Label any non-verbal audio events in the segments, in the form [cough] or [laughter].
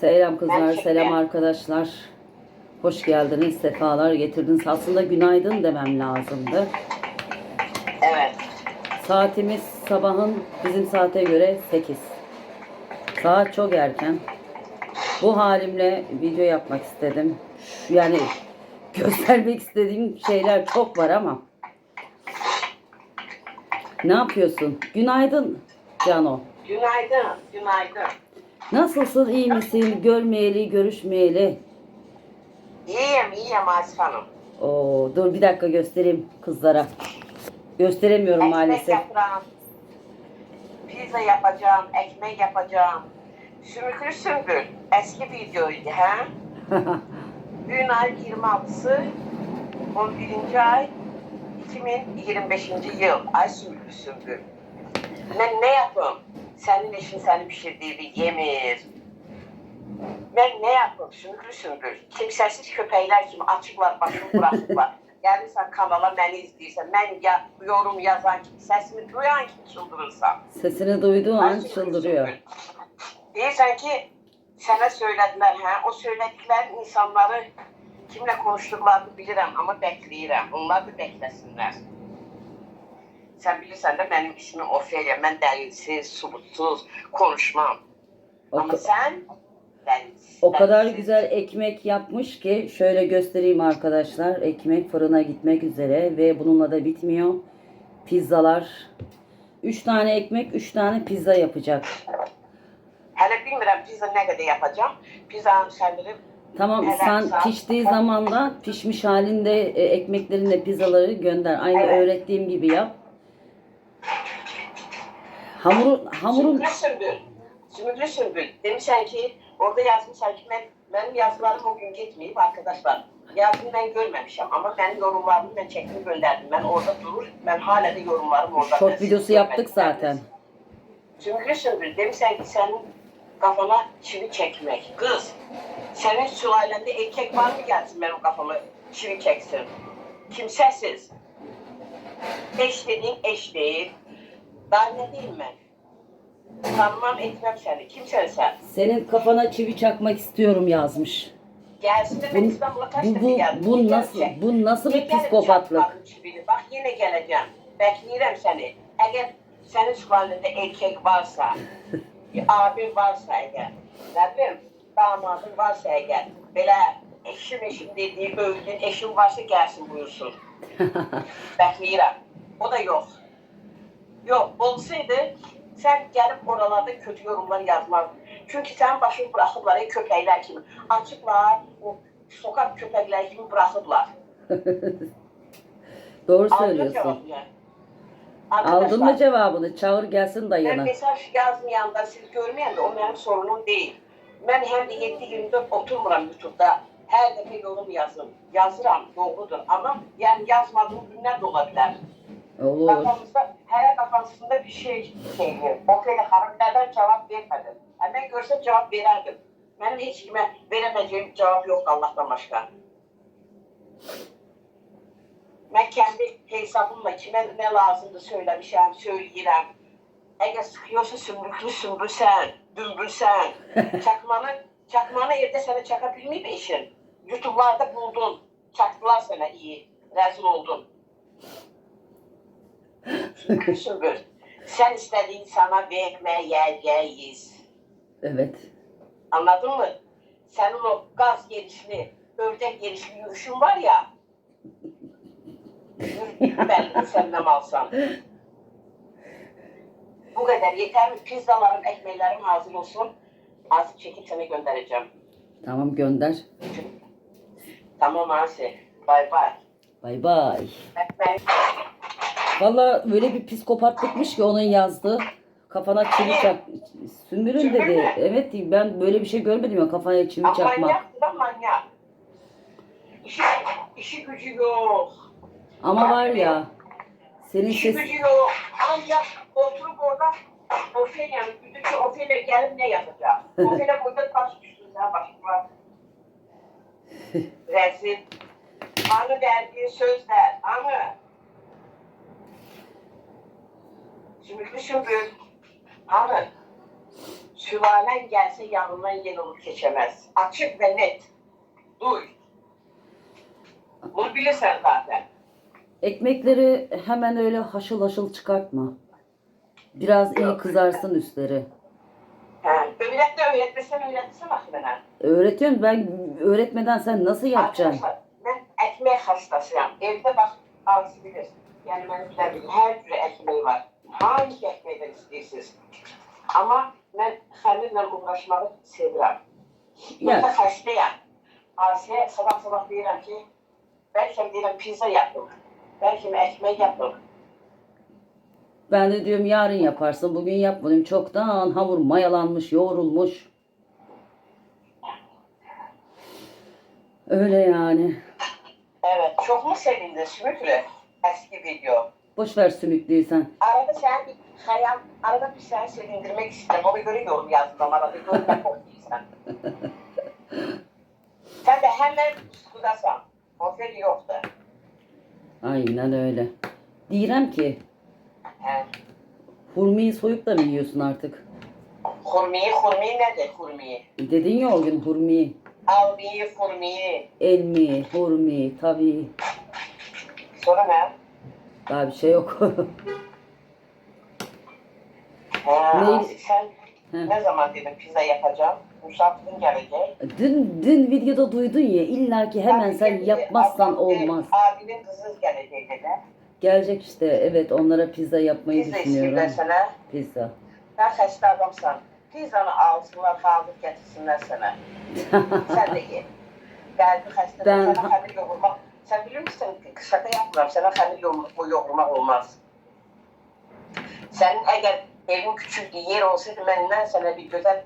Selam kızlar, selam arkadaşlar. Hoş geldiniz, sefalar getirdiniz. Aslında günaydın demem lazımdı. Evet. Saatimiz sabahın bizim saate göre 8. Saat çok erken. Bu halimle video yapmak istedim. Şu- Yani [laughs] göstermek istediğim şeyler çok var ama. Ne yapıyorsun? Günaydın Cano. Günaydın. Günaydın. Nasılsın? iyi misin? Görmeyeli, görüşmeyeli. İyiyim, iyiyim Asif Hanım. Oo, dur bir dakika göstereyim kızlara. Gösteremiyorum Ekmek maalesef. yapacağım. Pizza yapacağım, ekmek yapacağım. Sümüklü sümbül. Eski videoydu ha? Bugün [laughs] ay 26'sı 11. ay 2025. yıl. Ay sümüklü sümbül. Ben ne yapayım? Senin eşin seni pişirdiği yemir. Ben ne yapayım? Sümüklü sümbül. Kimsesiz köpekler kimi açıklar, başımı bırakırlar. [laughs] Gelirsən kanala beni izləyirsən, mən ya, yorum yazan kimi, səsimi duyan kimi çıldırırsam. Sesini duyduğu an sümüklü çıldırıyor. Deyirsən ki, sənə söylədilər, hə? O söylədiklərin insanları kimlə konuşduqlarını bilirəm, amma bəkləyirəm. Onlar da bəkləsinlər. Sən bilirsən də mənim ismim Ofelia. Mən dəlilsiz, subutsuz konuşmam. O, Amma ka- sən dəlilsiz. o kadar güzel ekmek yapmış ki şöyle göstereyim arkadaşlar. Ekmek fırına gitmek üzere ve bununla da bitmiyor. Pizzalar. 3 tane ekmek, 3 tane pizza yapacak. Hələ bilmirəm pizza nə qədər yapacağam. Pizzanın səmiri Tamam Evet, sen ol. piştiği zaman da pişmiş halinde e, ekmeklerinle pizzaları gönder. Aynı Evet. öğrettiğim gibi yap. Hamurun hamurun Sümüklü sümbül. Sümüklü sümbül. Demişsən ki, orada yazmışsan ki, mən, mənim yazılarım o gün getməyib arkadaşlar. Yazını mən görməmişəm, amma mənim yorumlarımı mən çəkdim göndərdim. Mən orada durur, mən hələ də yorumlarım orada. short videosu yaptık zaten. Sümüklü sümbül. Demişsən ki, sənin qafana çivi çəkmək. Qız, sənin sülaləndə erkək var mı gəlsin mənim qafama çivi çəksin? Kimsəsiz. Eş dediyin eş deyil. Daha nə deyim mən? Tanımam etmem səni. Kimsən sən? Senin kafana çivi çakmak istiyorum yazmış. Gəlsin də mən Bu- İstanbul'a kaç Bu dəfə bu gəldim. bu nasıl çək. bu nasıl bir gəlib psikopatlık? çivini. Bax yenə gələcəm. Bəkləyirəm səni. Əgər sənin sualında erkək varsa, abin varsa nə bilim, damadın varsa əgər, belə eşim eşim dediyi övdün, eşim varsa gəlsin buyursun. [laughs] Bəkləyirəm. O da yox. Yox, olsaydı sən gəlib oralarda kötü yorumlar yazmazdın. Çünki sənin başını buraxıblar ey köpəklər kimi. Açıblar, o sokak köpəklər kimi buraxıblar. [laughs] Doğru Aldın söylüyorsun. Aldın mı cevabını? Çağır gelsin Ben dayına. mesaj yazmayanda siz görməyəndə o mənim sorunum deyil. Mən həm də 7-24 oturmuram YouTube-da. Hər dəfə yorum yazım. Yazıram, doğrudur. Amma yəni yazmadığım günlər də ola bilər. Olur. Kafamızda, her kafasında bir şey şeydi. Okey, karakterden cevap vermedim. Yani ben görsem cevap verirdim. Benim hiç kime veremeyeceğim cevap yok Allah'tan başka. Ben kendi hesabımla kime ne lazımdı söylemişim, söyleyirəm. Eğer sıkıyorsa sümbüklü sümbülsen, dümbülsen, [laughs] çakmanı, çakmanı evde sana çakabilmeyip eşin. Youtube'larda buldun, çaktılar sana iyi, rezil oldun. Sümbül, sen istediğin sana vermeyeceğiz. Evet. Anladın mı? Senin o gaz gelişli, ördek gelişli yürüyüşün var ya. Belki senden alsam. Bu kadar yeter mi? Pizzalarım, ekmeklerim hazır olsun. Azıcık çekip sana göndereceğim. Tamam gönder. Tamam Asi. Bay bay. Bay bay. Valla böyle bir psikopatlıkmış ki onun yazdığı. Kafana çivi çak. Sümbülün Sümbül dedi. mü? Evet ben böyle bir şey görmedim ya kafaya çivi Ama çakmak. manyak da manyak. İşi, işi gücü yok. Ama var ya senin İşi ses gücü yok. Ancak oturup orada Ofelia, güdükçe Ofelia gelip ne yapacak? [laughs] Ofelia burada taş düştü sen başına. Rezil. Anı verdiği sözler, anı. Sümüklü sümbül. Anı. Sülalen gelse yanından yen olup geçemez. Açık ve net. Duy. Bunu bilirsen zaten. Ekmekleri hemen öyle haşıl haşıl çıkartma. Biraz iyi Yok. kızarsın üstleri. He. Öğret de öğretmesen öğretmesen bak bana. Öğretiyorum ben öğretmeden sen nasıl yapacaksın? Arkadaşlar, ben ekmek hastasıyım. Evde bak ağzı bilir. Yani benim bilebilirim. Her türlü ekmeği var. Hangi ekmeğden istiyorsunuz? Ama ben xəmirlə uğraşmağı sevirəm. De xəstəyəm. Asiyə sabah sabah deyirəm ki, bəlkə deyirəm pizza yapım. Bəlkə ekmek yapım. Ben de diyorum yarın yaparsın bugün yapmadım. Çoktan hamur mayalanmış yoğrulmuş. Öyle yani. Evet, çok mu sevindin Sümüklü? Eski video. Boş ver sümüklüysen. Arada sen hayal, arada bir seni sevindirmek istedim. Ona göre yorum yazdım arada. Yorum yapmak değilsen. [laughs] Sen de hemen uskudasan. Konferi yoktu. Aynen öyle. Direm ki He. hurmiyi soyup da mı yiyorsun artık? Hurmiyi, hurmiyi nedir hurmiyi? Dedin ya o gün hurmiyi. Almiyi, hurmiyi. Elmi, hurmi, tabii. Sonra ne? Daha bir şey yok. He, Ne? Asi, sen He. ne zaman dedim pizza yapacağım? Misafirin gelecek. dün dün videoda duydun ya illa ki hemen Abi, sen dedi, yapmazsan ablam dedi, olmaz. Abinin kızı gelecek dedi. Gelecek işte evet onlara pizza yapmayı Pizza düşünüyorum. istiyorlar [laughs] sana. Pizza. Sen xəstə adamsan. Pizzanı alsınlar, hazır gətirsinlər sənə. Sən də ye. Qəlbi xəstədir, Ben- sənə xəmir yoğurmaq. Sən bilir misin, şaka yapmıram, sənə xəmir yoğurmaq, yoğurmaq olmaz. Sənin əgər evin küçük yer olsaydı, məndən sənə bir gözəl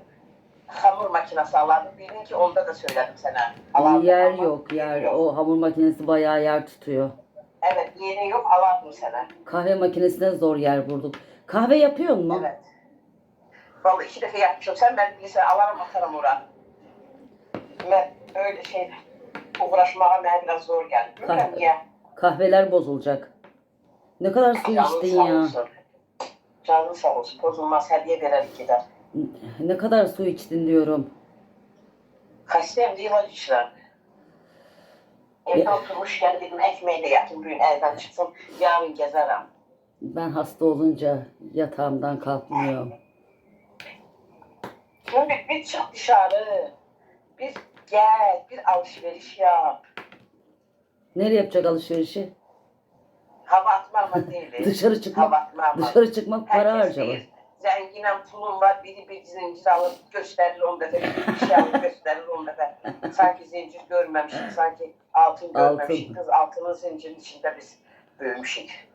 hamur makinesi alardım. Bildin ki, onda da söyledim sənə. Alardım yer ama yok yer. yok. O hamur makinesi bayağı yer tutuyor. Evet, yeri yok, alardım sənə. Kahve makinesine zor yer bulduk. Kahve yapıyor mu? Evet. Vallahi iki defa yapmışım. Sen ben bilirsen alarım atarım ora. Ben öyle şey uğraşmağa biraz zor geldi. Bilmiyorum Kahve. niye. Kahveler bozulacak. Ne kadar su Canın içtin sağ ya. olsun. Canın sağ olsun. Bozulmaz. Hediye vererek gider. Ne kadar su içtin diyorum. Xəstəyəm deyil içirəm. Evdə oturmuşkən dedim ekmeği de yaptım bugün evden çıksın. Yarın gezerim. Ben hasta olunca yatağımdan kalkmıyorum. Şimdi bir çık dışarı. Bir gel, bir alışveriş yap. Nereye yapacak alışverişi? Hava atmama değil. [laughs] Dışarı çıkmak, Hava atmama. dışarı çıkmak para Herkes harcamak. değil. Zenginem pulum var. Biri bir zincir alıp gösterir on defa. Bir şey alıp gösterir on defa. Sanki zincir görmemişik. Sanki altın görmemişik. Kız altının zincirin içinde biz büyümüşük.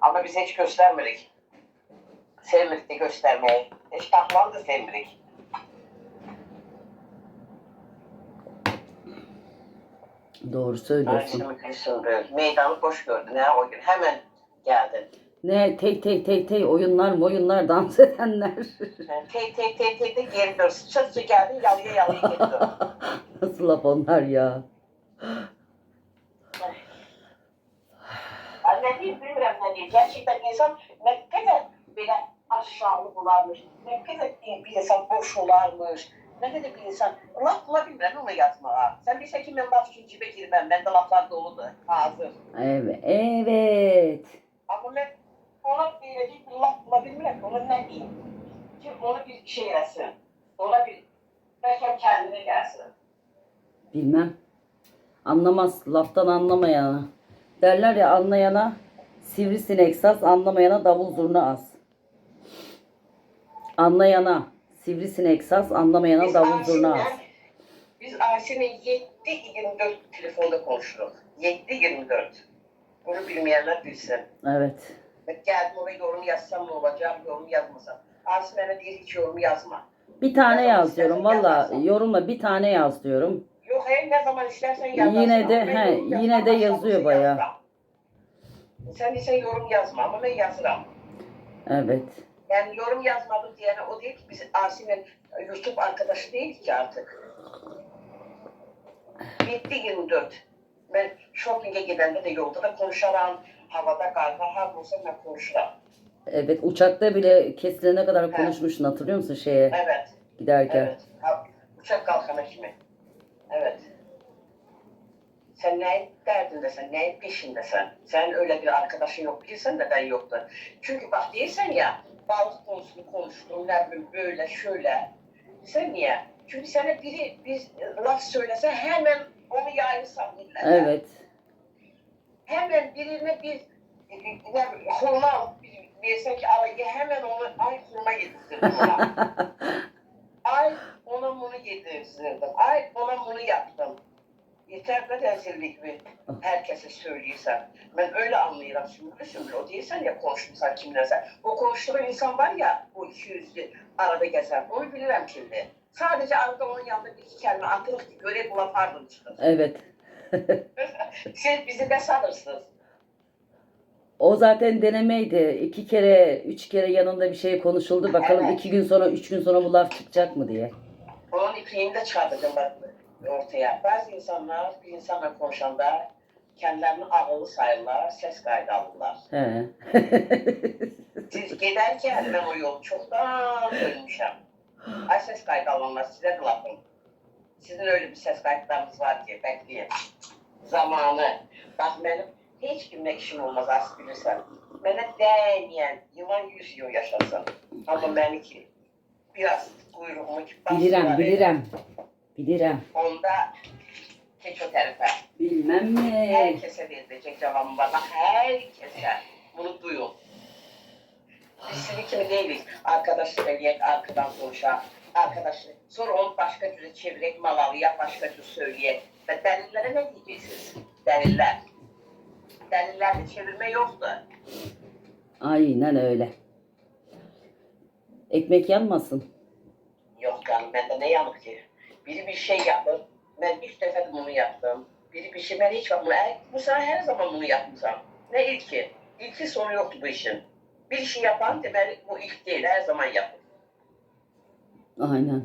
Ama biz hiç göstermedik. Sevmedik de göstermeyi. Hiç taklan da sevmedik. Doğru söylüyorsun. meydanı boş gördün ha o gün. Hemen geldin. Ne tey tey tey tey oyunlar oyunlar dans [laughs] edenler. Yani tey tey tey tey de geri dön. Çıt çıt geldin yalıya yalıya dön. Nasıl laf onlar ya. Ben ne diyeyim bilmiyorum ne diyeyim. Gerçekten insan ne kadar böyle aşağılık olarmış. Ne kadar bir insan boş olarmış. Ne kadar bir insan laf bula bilmem onu yazma. Sen bilsen ki ben laf için cibe girmem. Bende laflar doludur. Hazır. Evet. Evet. Ama ben ona bir laf bulabilmem. Ona ne diyeyim? Ki onu bir şey yesin. Ona bir belki kendine gelsin. Bilmem. Anlamaz. Laftan anlamayana. Derler ya anlayana sivrisinek saz, anlamayana davul zurna az. Anlayana sivrisinek saz, anlamayana davul zurna az. Biz Arsin'le 7-24 telefonda konuşuruz. 7-24. Bunu bilmeyenler bilsin. Evet. Geldim oraya yorum yazsam ne olacak, yorum yazmasam. Arsin bana diyor hiç yorum yazma. Bir tane yaz diyorum. Valla yorumla bir tane yaz diyorum. Yok hayır ne zaman istersen yazarsın. Yine de- ben he, yine de yazıyor yazmam. Sen ise yorum yazma ama ben yazırım. Evet. Yani yorum yazmadım diyene o değil ki biz Arsin'in YouTube arkadaşı değiliz ki artık. Bitti 24. Ben shopping'e gidende de yolda da konuşaram. Havada karda her olsa ben konuşuram. Evet uçakta bile kesilene kadar Ha. konuşmuştun hatırlıyor musun şeye Evet. giderken? Evet. Ha, Uçak kalkana kimi? Evet. Sen neyin derdindesin, neyin peşindesin? Sen öyle bir arkadaşın yok bilirsen de ben yoktu. Çünkü bak değilsen ya, balık konusunu konuştum, ne bileyim böyle şöyle. Sen niye? Çünkü sana biri bir laf söylese hemen onu yayılsan millete. Evet. Hemen birine bir ne hurma alıp bir, versen ki alayı hemen onu ay hurma yedirsin. [laughs] Ay ona bunu yedirdim. Ay ona bunu yaptım. Yeter de rezillik mi? Herkese söylüyorsan. Ben öyle anlıyorum şimdi. Şimdi o değilsen ya konuşmuşsan kimlerse. O konuştuğun insan var ya o iki yüzlü arada gezer. Onu bilirim şimdi. Sadece arada onun yanında bir iki kelime atılıp ki görev bula pardon çıkın. Evet. [laughs] Siz bizi de sanırsınız. O zaten denemeydi. İki kere, üç kere yanında bir şey konuşuldu. Bakalım Evet. iki gün sonra, üç gün sonra bu laf çıkacak mı diye. Onun ipliğini de çıkartacağım bak ortaya. Bazı insanlar bir insanla konuşanda kendilerini ağıllı sayırlar, ses kaydı alırlar. He. Siz giderken ben o yolu çoktan dönmüşüm. Ay ses kaydı alanlar size kılapım. Sizin öyle bir ses kayıtlarınız var ki bekleyin. Zamanı. Bak benim hiç kimle işim olmaz az bilirsen. Bana değmeyen yılan yüz yıl yaşasın. Ama benimki biraz kuyruğumu ki Bilirem, bilirem. Bilirem. Onda tarafa. Bilmem mi? Herkese verilecek cevabım var. Bak herkese. Bunu duyun. Biz sizin kimi değiliz. Arkadaş söyleyek, arkadan konuşak. Arkadaş, sonra onu başka türlü çevirek, malalıya başka türlü söyleyek. Ve delillere ne diyeceksiniz? Deliller. Delillerde çevirme yoktu. Aynen öyle. Ekmek yanmasın. Yok canım bende ne yanık ki? Biri bir şey yapır. Ben üç defa bunu yaptım. Biri bir şey ben hiç yapmam. E, bu sana her zaman bunu yapmışam. Ne ilki? İlki sonu yoktu bu işin. Bir işi yapan demek bu ilk değil. Her zaman yapın. Aynen.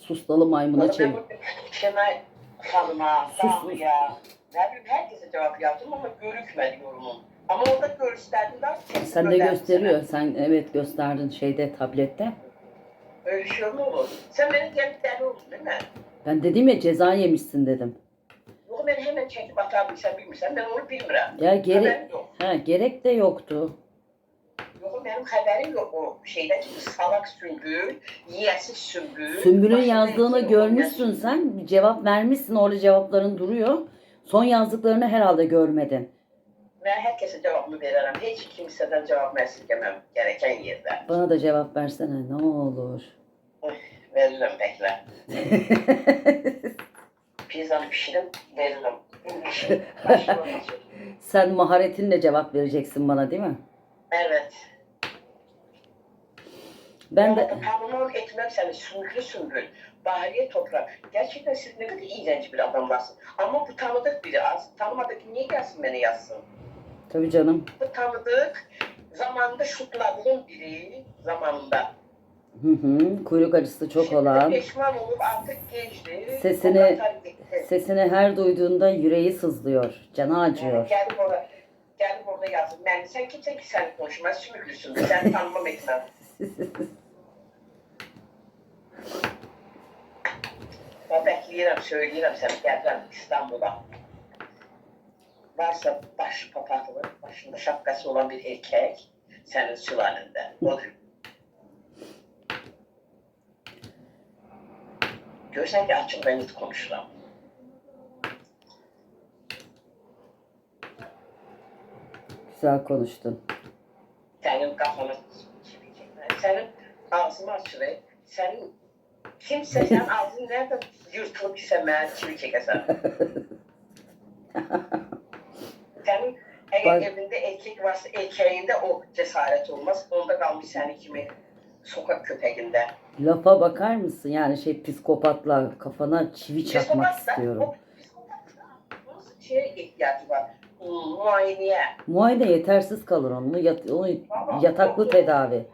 Sustalı maymuna çevir. ben Şenay Hanım'a. Sami'ye, ne bileyim herkese cevap yaptım ama görükmedi yorumum. Ama orada gösterdiler. Sen de gösteriyor. Sen evet gösterdin şeyde tablette. Öyle şey mi olur? Sen benim kendi deli oldun değil mi? Ben dedim ya ceza yemişsin dedim. Yok ben hemen çekip atarım sen bilmirsen ben onu bilmirəm. Ya gere Haberim yok. ha, gerek de yoktu. Yok benim haberim yok o şeyden salak sümbül, yiyesiz sümbül. Sümbül'ün yazdığını eksik görmüşsün olmayan- sen. Bir cevap vermişsin. Orada cevapların duruyor. Son yazdıklarını herhalde görmedin. Ben herkese cevabımı veririm. Hiç kimseden cevap esirgemem gereken yerde. Bana da cevap versene ne olur. Veririm bekle. [laughs] Pizzamı pişirim, veririm. [laughs] Sen maharetinle cevap vereceksin bana değil mi? evet. Ben de Tanımam etmem seni sümbülü sümbül. Bahriye toprak. Gerçekten siz ne kadar iğrenç bir adamlarsın. Ama bu tanıdık biri az. Tanımadık niye gelsin beni yazsın? Tabii canım. Tanıdık zamanında şutladığım biri zamanında. Hı hı. Kuyruk acısı çok Şimdi olan. Pişman olup artık geçti. Sesini-. Sesini her duyduğunda yüreği sızlıyor. Canı Yani acıyor. geldim orada, geldim orada yazdım. Ben sen kimse ki sen konuşmaz, sümüklüsün. Sen [laughs] tanımam etmem. Ben bekleyirəm, söyləyirəm sənə, gəlirəm İstanbul'a. Varsa baş papaqlı, başında şapkası olan bir erkek senin sülalende. Odur. Görsən ki, açıq və net konuşuram. Güzel konuştun. Sənin qafanı sənin ağzını açılır, sənin kimsə sənin [laughs] ağzını nereden yırtılıb isə mənə çivi çəkəsən. [laughs] Sənin əgər Bak- evində erkek varsa erkeğinde o cesaret olmaz. Onda qalmış səni kimi sokak köpeğinde. Lafa bakar mısın? Yani şey psikopatla kafana çivi çakmak Psikopat da, istiyorum. o psikopat da, Bunun şeye ihtiyacı var. Hmm, muayeneye. Muayene yetersiz kalır onun. Yat, onu yataklı tedavi.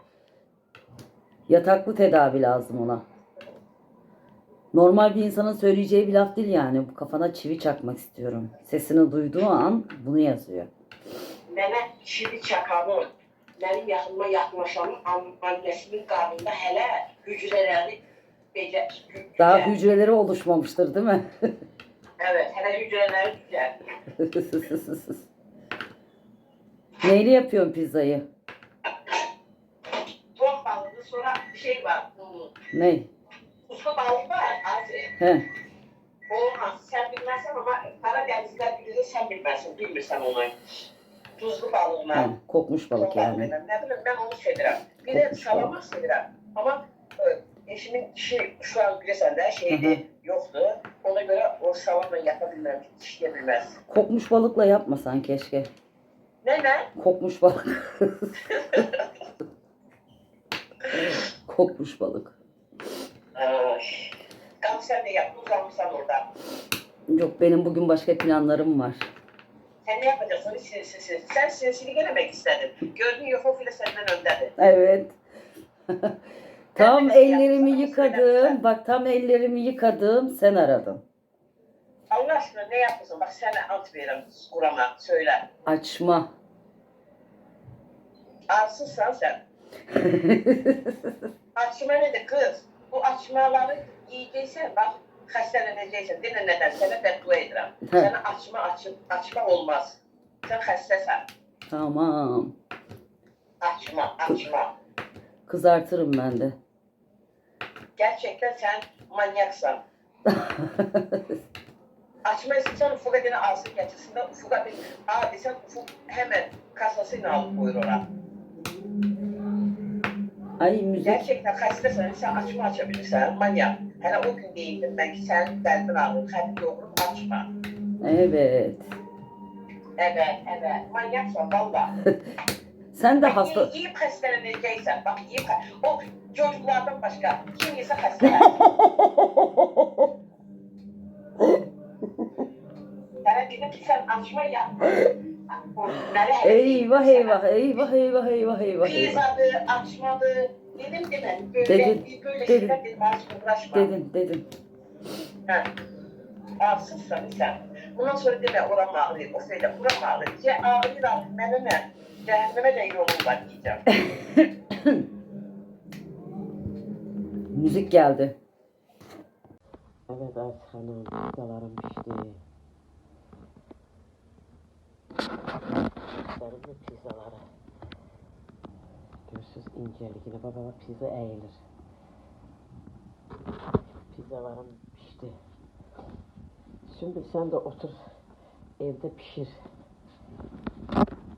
Yataklı tedavi lazım ona. Normal bir insanın söyleyeceği bir laf değil yani. Bu kafana çivi çakmak istiyorum. Sesini duyduğu an bunu yazıyor. mənə çivi çakanın, mənim yaxınıma yaxınlaşanın an- annesinin qarnında hələ hücrələri becə, hücrə, Daha hücreleri oluşmamıştır değil mi? [laughs] Evet, hələ hücrələri düzəldi. [laughs] Neyle yapıyorsun pizzayı? Ton balığı, sonra bir şey var, Ne? Balık var, azı. He. Olmaz, sen bilmezsen ama Karadeniz'de bilir, sen bilmezsin, bilmirsən onu. Tuzlu balığına. Ha, kokmuş balık yani. Ne bileyim, ben onu sevirəm. Bir de Kokmuş salamak sevirəm. Ama e, eşimin dişi şu an bilirsən də şeydi, Hı yoktu. Ona göre o salamla yapabilmem, işleyebilmez. Kokmuş balıkla yapmasan keşke. Ne ne? Kokmuş balık. [laughs] Kokmuş balık. Ay. Tam sen de yap, uzanmışsan orada. Yok benim bugün başka planlarım var. Sen ne yapacaksın? Sinsiz. Sen sinsini gelemek istedin. Gördün Yofo bile senden öndedir. Evet. [laughs] tam Evet, ellerimi yapsana, yıkadım. söylersen. Bak tam ellerimi yıkadım. Sen aradın. Allah aşkına ne yapıyorsun? Bak sana alt veririm kurama. Söyle. Açma. Arsızsan sen. [laughs] Açma nedir kız? Bu açmaları yiyeceksen bak xəstələnəcəksən. Denə nədən sənə bəddua edirəm. Hə. Sənə açma açıb açma olmaz. Sən xəstəsən. Tamam. Açma, açma. Kızartırım ben de. Gerçekten sen manyaksan. [laughs] Açma istiyorsan Ufuk'a gene alsın getirsin de Ufuk'a bir aa desen Ufuk hemen kasasıyla alıp koyur ona. Ay müzik. Gerçekten xəstəsən, sen açma açabilirsən, manyak. Hele o gün değildim ben ki sen bəldən ağrır, xəbir doğurup açma. Evet. Evet, evet, manyaksan valla. [laughs] Sen de hasta. Yiyip, yiyip xəstələnəcəksən, bak xə- O çocuklardan başka kim yese xəstələn. [laughs] Sana dedim ki sen açma yap. [laughs] Eyvah eyvah eyvah eyvah eyvah eyvah. Pizzadı, açmadı. Dedim değil mi? Böyle, Dedin, böyle dedin. şeyler dedim aşkım uğraşma. Dedin dedin. Ha. Arsızsan sen. Bundan sonra deme oram ağrıyor, o söyle oram ağrıyor. Ya ağrıyor ağrıyor, mənə nə? Cəhənnəmə də yolum var diyeceğim. [laughs] Müzik geldi. Evet Aysel Hanım, pizzalarım pişti. Mi pizzaları? Görürsünüz incelikine. Baba bak pizza eğilir. Pizzalarım pişti. Sümbül sen de otur evde pişir.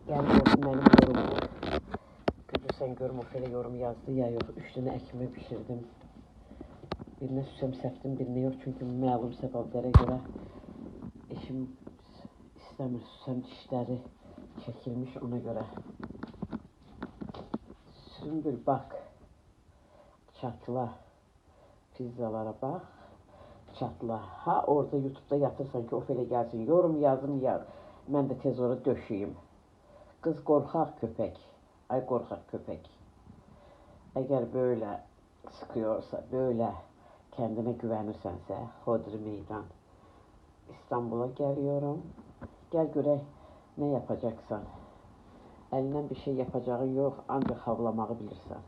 Görsün benim yorumumu. Görürsen görüm o yorum yazdı ya yok. Üç tane ekmeği pişirdim. Birine süsem septim, birine yok çünkü məlum səbəblərə görə eşim istəmir süsəm dişləri çəkilmiş ona görə. Sümbül bak, çatla, pizzalara bak, çatla. Ha orada YouTube'da yatırsan ki o belə gəlsin, yorum yazım ya, mən də tez ora döşəyim. Qız qorxaq köpək, ay qorxaq köpək. Eğer böyle sıkıyorsa, böyle kendine güvenirsense Hodri Meydan. İstanbul'a geliyorum. Gel göre ne yapacaksan. Elinden bir şey yapacağın yok ancak havlamağı bilirsen.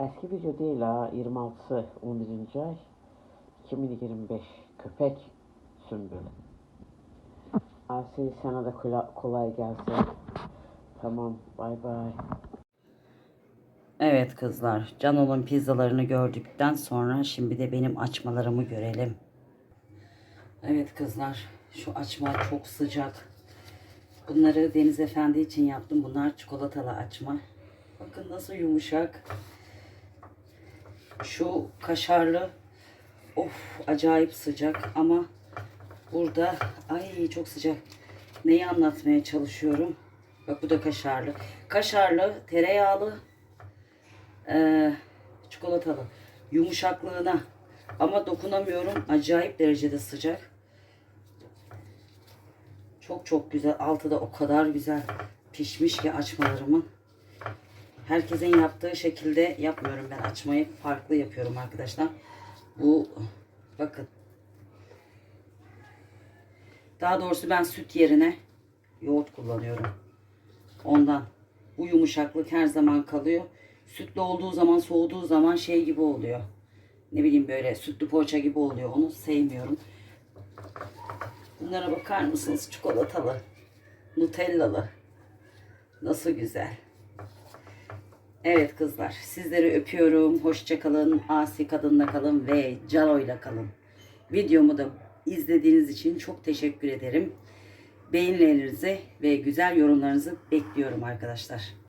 Eski video değil ha 26 11. ay 2025 köpek sümbül. Asi sana da kola- kolay gelsin. Tamam bay bay. Evet kızlar, Cano'nun pizzalarını gördükten sonra şimdi de benim açmalarımı görelim. Evet kızlar, şu açma çok sıcak. Bunları Deniz Efendi için yaptım. Bunlar çikolatalı açma. Bakın nasıl yumuşak. Şu kaşarlı, of acayip sıcak ama burada, ay çok sıcak. Neyi anlatmaya çalışıyorum? Bak bu da kaşarlı. Kaşarlı, tereyağlı, ee, çikolatalı yumuşaklığına ama dokunamıyorum acayip derecede sıcak çok çok güzel altı da o kadar güzel pişmiş ki açmalarımın herkesin yaptığı şekilde yapmıyorum ben açmayı farklı yapıyorum arkadaşlar bu bakın daha doğrusu ben süt yerine yoğurt kullanıyorum. Ondan. Bu yumuşaklık her zaman kalıyor. Sütlü olduğu zaman soğuduğu zaman şey gibi oluyor. Ne bileyim böyle sütlü poğaça gibi oluyor. Onu sevmiyorum. Bunlara bakar mısınız? Çikolatalı. Nutellalı. Nasıl güzel. Evet kızlar. Sizleri öpüyorum. Hoşça kalın. Asi kadınla kalın ve Calo'yla kalın. Videomu da izlediğiniz için çok teşekkür ederim. Beğenilerinizi ve güzel yorumlarınızı bekliyorum arkadaşlar.